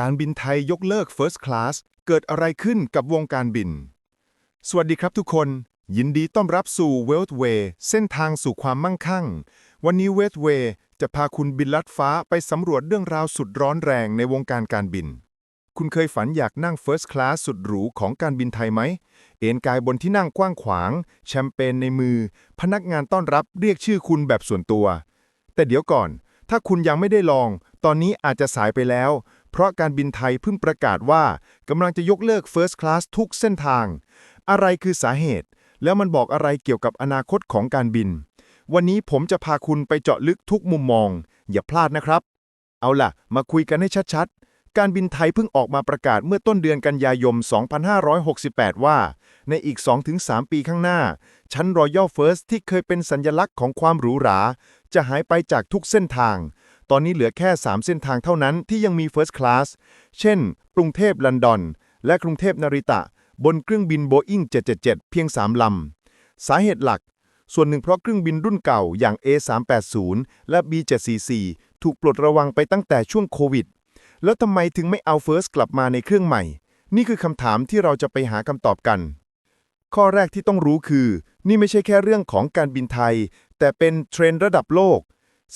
การบินไทยยกเลิก First Class เกิดอะไรขึ้นกับวงการบิน สวัสดีครับทุกคน ยินดีต้อนรับสู่ w e l t h Way เส้นทางสู่ความมั่งคั่ง วันนี้ w e l t h Way จะพาคุณบินลัดฟ้าไปสำรวจเรื่องราวสุดร้อนแรงในวงการการบิน คุณเคยฝันอยากนั่ง First Class สุดหรูของการบินไทยไหม เอนกายบนที่นั่งกว้างขวาง แชมเปญในมือ พนักงานต้อนรับเรียกชื่อคุณแบบส่วนตัว แต่เดี๋ยวก่อน ถ้าคุณยังไม่ได้ลอง ตอนนี้อาจจะสายไปแล้ว เพราะการบินไทยเพิ่งประกาศว่ากำลังจะยกเลิก First Class ทุกเส้นทาง อะไรคือสาเหตุ แล้วมันบอกอะไรเกี่ยวกับอนาคตของการบิน วันนี้ผมจะพาคุณไปเจาะลึกทุกมุมมอง อย่าพลาดนะครับ เอาล่ะ มาคุยกันให้ชัดๆ การบินไทยเพิ่งออกมาประกาศเมื่อต้นเดือนกันยายน 2568 ว่า ในอีก 2-3 ปีข้างหน้า ชั้น Royal First ที่เคยเป็นสัญลักษณ์ของความหรูหรา จะหายไปจากทุกเส้นทาง ตอนนี้เหลือแค่ 3 เส้นทางเท่านั้นที่ยังมี First Class เช่น กรุงเทพลอนดอน และกรุงเทพนาริตะ บนเครื่องบิน Boeing 777 เพียง 3 ลำ สาเหตุหลัก ส่วนหนึ่งเพราะเครื่องบินรุ่นเก่าอย่าง A380 และ B744 ถูกปลดระวังไปตั้งแต่ช่วงโควิด แล้วทำไมถึงไม่เอา First กลับมาในเครื่องใหม่ นี่คือคำถามที่เราจะไปหาคำตอบกัน ข้อแรกที่ต้องรู้คือ นี่ไม่ใช่แค่เรื่องของการบินไทย แต่เป็นเทรนด์ระดับโลก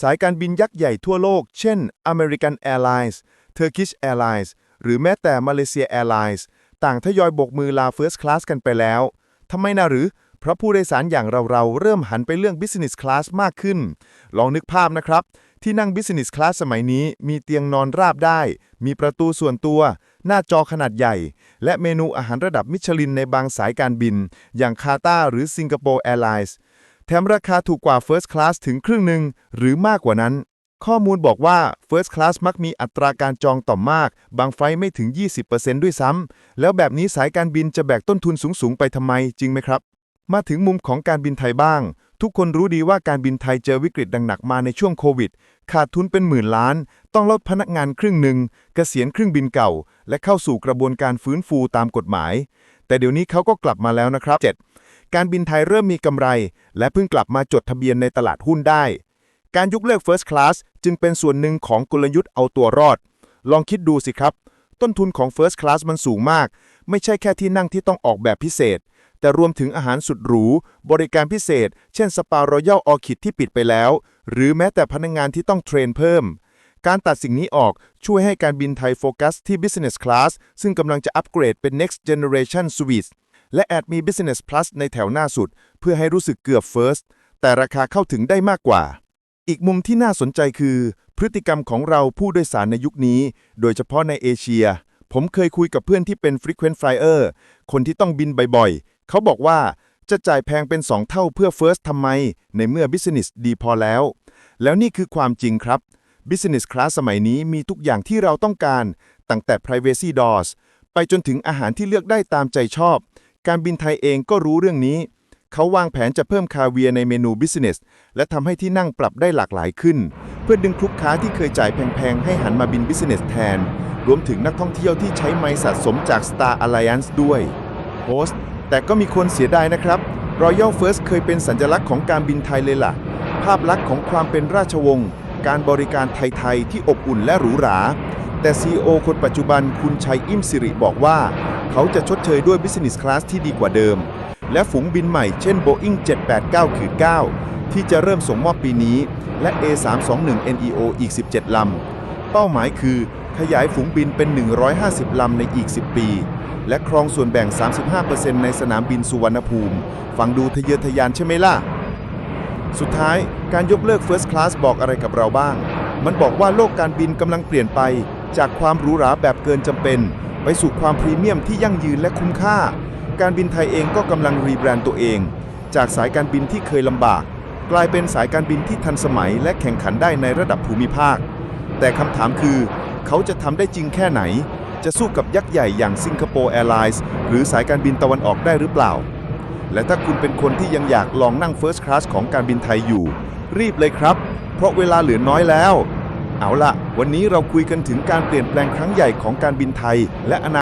สายการบินยักษ์ใหญ่ทั่วโลก เช่น American Airlines Turkish Airlines หรือแม้แต่ Malaysia Airlines ต่างทยอยโบกมือลา First Class กันไปแล้ว ทำไมนะหรือ เพราะผู้โดยสารอย่างเราๆ เริ่มหันไปเรื่อง Business Class มากขึ้น ลองนึกภาพนะครับ ที่นั่ง Business Class สมัยนี้มีเตียงนอนราบได้ มีประตูส่วนตัว หน้าจอขนาดใหญ่ และเมนูอาหารระดับมิชลินในบางสายการบิน อย่างคาตาหรือสิงคโปร์แอร์ไลน์ แถมราคาถูกกว่า First Class ถึงครึ่งหนึ่งหรือมากกว่านั้น ข้อมูลบอกว่า First Class มักมีอัตราการจองต่อมาก บางไฟล์ไม่ถึง 20%ด้วยซ้ำ แล้วแบบนี้สายการบินจะแบกต้นทุนสูง ๆ ไปทำไมจริงไหมครับ มาถึงมุมของการบินไทยบ้าง ทุกคนรู้ดีว่าการบินไทยเจอวิกฤตดังหนักมาในช่วงโควิด ขาดทุนเป็นหมื่นล้าน ต้องลดพนักงานครึ่งหนึ่งเกษียณเครื่องบินเก่า และเข้าสู่กระบวนการฟื้นฟูตามกฎหมาย แต่เดี๋ยวนี้เขาก็กลับมาแล้วนะครับ 7. การบินไทยเริ่มมีกำไร และเพิ่งกลับมาจดทะเบียนในตลาดหุ้นได้ การยกเลิก First Class จึงเป็นส่วนหนึ่งของกลยุทธ์เอาตัวรอด ลองคิดดูสิครับ ต้นทุนของ First Class มันสูงมาก ไม่ใช่แค่ที่นั่งที่ต้องออกแบบพิเศษ แต่รวมถึงอาหารสุดหรู บริการพิเศษ เช่นสปารอยัลออคิดที่ปิดไปแล้ว หรือแม้แต่พนักงงานที่ต้องเทรนเพิ่มการตัดสิ่งนี้ออกช่วยให้การบินไทยโฟกัสที่ Business Class ซึ่งกำลังจะอัปเกรดเป็น Next Generation Suite และแอดมี Business Plus ในแถวหน้าสุด เพื่อให้รู้สึกเกือบ First แต่ราคาเข้าถึงได้มากกว่า อีกมุมที่น่าสนใจคือ พฤติกรรมของเราผู้โดยสารในยุคนี้ โดยเฉพาะในเอเชีย ผมเคยคุยกับเพื่อนที่เป็น Frequent Flyer คนที่ต้องบินบ่อยๆ เขาบอกว่าจะจ่ายแพงเป็น 2 เท่าเพื่อ First ทำไม ในเมื่อ Business ดีพอแล้ว แล้วนี่คือความจริงครับ Business Class สมัยนี้มีทุกอย่างที่เราต้องการ ตั้งแต่ Privacy Doors ไปจนถึงอาหารที่เลือกได้ตามใจชอบ การบินไทยเองก็รู้เรื่องนี้ เขาวางแผนจะเพิ่มคาเวียในเมนู Business และทำให้ที่นั่งปรับได้หลากหลายขึ้น เพื่อดึงลูกค้าที่เคยจ่ายแพงๆ ให้หันมาบิน Business แทน รวมถึงนักท่องเที่ยวที่ใช้ไมล์สะสมจาก Star Alliance ด้วยโฮสต์แต่ก็มีคนเสียดายนะครับ Royal First เคยเป็นสัญลักษณ์ของการบินไทยเลยล่ะ ภาพลักษณ์ของความเป็นราชวงศ์การบริการไทยๆที่อบอุ่นและหรูหรา แต่ CEO คนปัจจุบันคุณชัยอิ่มสิริบอกว่า เขาจะชดเชยด้วย Business Class ที่ดีกว่าเดิม และฝูงบินใหม่เช่น Boeing 789-9 ที่จะเริ่มส่งมอบปีนี้ และ A321neo อีก 17 ลำ เป้าหมายคือ ขยายฝูงบินเป็น 150 ลำในอีก 10 ปี และครองส่วนแบ่ง 35%ในสนามบินสุวรรณภูมิ ฟังดูทะเยอทะยานใช่ไหมล่ะ สุดท้ายการยกเลิก First Class บอกอะไรกับเราบ้าง มันบอกว่าโลกการบินกำลังเปลี่ยนไป จากความหรูหราแบบเกินจำเป็น ไปสู่ความพรีเมียมที่ยั่งยืนและคุ้มค่า การบินไทยเองก็กำลังรีแบรนด์ตัวเอง จากสายการบินที่เคยลำบาก กลายเป็นสายการบินที่ทันสมัย และแข่งขันได้ในระดับภูมิภาค แต่คำถามคือ เขาจะทำได้จริงแค่ไหน จะสู้กับยักษ์ใหญ่อย่างสิงคโปร์แอร์ไลน์หรือสายการบินตะวันออกได้หรือเปล่า และถ้าคุณเป็นคนที่ยังอยากลองนั่ง First Class ของการบินไทยอยู่ รีบเลยครับ เพราะเวลาเหลือน้อยแล้ว เอาล่ะ วันนี้เราคุยกันถึงการเปลี่ยนแปลงครั้งใหญ่ของการบินไทย และอนา